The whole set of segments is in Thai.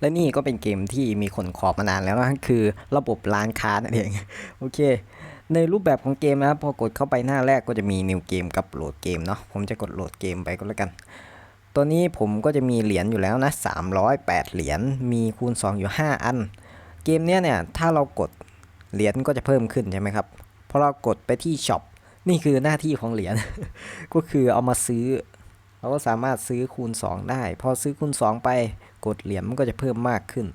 และนี่ก็เป็นเกมที่มีคนขอมานานแล้วนะคือระบบร้านค้านั่นเองโอเค ในรูปแบบของเกมนะครับพอกดเข้าไปหน้าแรกก็จะมี new เกมกับโหลดเกมเนาะผมจะกดโหลดเกมไปก็แล้วกัน ตัวนี้ผมก็จะมีเหรียญอยู่แล้วนะ308 เหรียญมีคูณ 2 อยู่ 5 อัน เกมเนี้ยเนี่ยถ้าเรากดเหรียญก็จะเพิ่มขึ้นใช่ไหมครับพอเรากดไปที่ช็อปนี่คือหน้าที่ของเหรียญก็คือเอามาซื้อเราก็สามารถซื้อคูณ 2 ได้ พอซื้อคูณ 2 ไป กดเหรียญมันก็จะเพิ่มมากขึ้น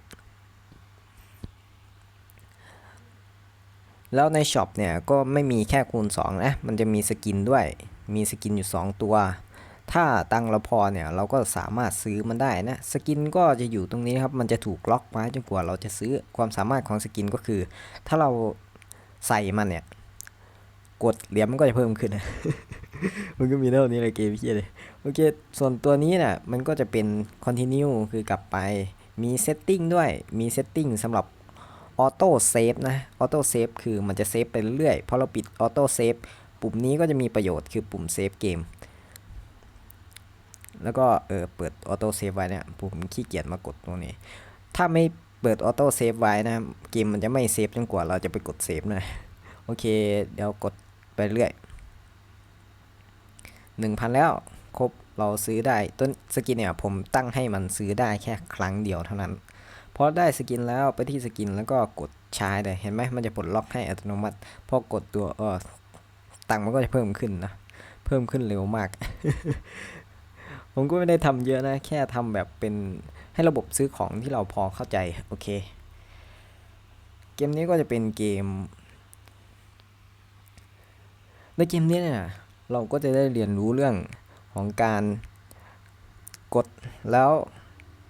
แล้วในช็อปเนี่ยก็ไม่มีแค่คูณ 2 นะ มันจะมีสกินด้วย มีสกินอยู่ 2 ตัว ถ้าตังเราพอเนี่ยเราก็สามารถซื้อมันได้นะ สกินก็จะอยู่ตรงนี้ครับ มันจะถูกล็อกไว้จนกว่าเราจะซื้อ ความสามารถของสกินก็คือ ถ้าเราใส่มันเนี่ย กดเหรียญมันก็จะเพิ่มขึ้นนะ มันก็มีเท่านี้เลยเกมพี่เลย โอเค ส่วนตัวนี้น่ะ มันก็จะเป็น continue คือกลับไป มี setting ด้วย มี setting สำหรับ auto save นะ auto save คือมันจะเซฟไปเรื่อยพอเราปิด auto save ปุ่มนี้ก็จะมีประโยชน์คือปุ่ม save เกม แล้วก็เออเปิด auto save ไว้เนี่ยผมขี้เกียจมากดตรงนี้ ถ้าไม่เปิด auto save ไว้นะ เกมมันจะไม่เซฟจนกว่าเราจะไปกด save นะ โอเค เดี๋ยวกดไปเรื่อย 1,000 แล้ว ครบเราซื้อได้ต้นสกินเนี่ยผมตั้งให้มันซื้อได้แค่ครั้งเดียวเท่านั้นพอได้สกินแล้วไปที่สกินแล้วก็กดใช้เลยเห็นไหมมันจะปลดล็อกให้อัตโนมัติ พอกดตัวเออตังมันก็จะเพิ่มขึ้นนะ เพิ่มขึ้นเร็วมาก ผมก็ไม่ได้ทำเยอะนะ แค่ทำแบบเป็นให้ระบบซื้อของที่เราพอเข้าใจ โอเค เกมนี้ก็จะเป็นเกม ในเกมนี้เนี่ย เราก็จะได้เรียนรู้เรื่องของการกดแล้ว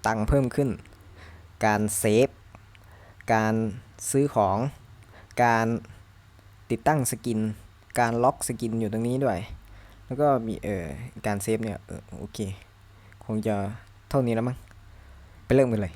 ตังเพิ่มขึ้น การเซฟ การซื้อของ การติดตั้งสกิน การล็อกสกินอยู่ตรงนี้ด้วย แล้วก็มีเออการเซฟเนี่ยออโอเค คงจะเท่านี้แล้วมั้ง ไปเริ่มกันเลย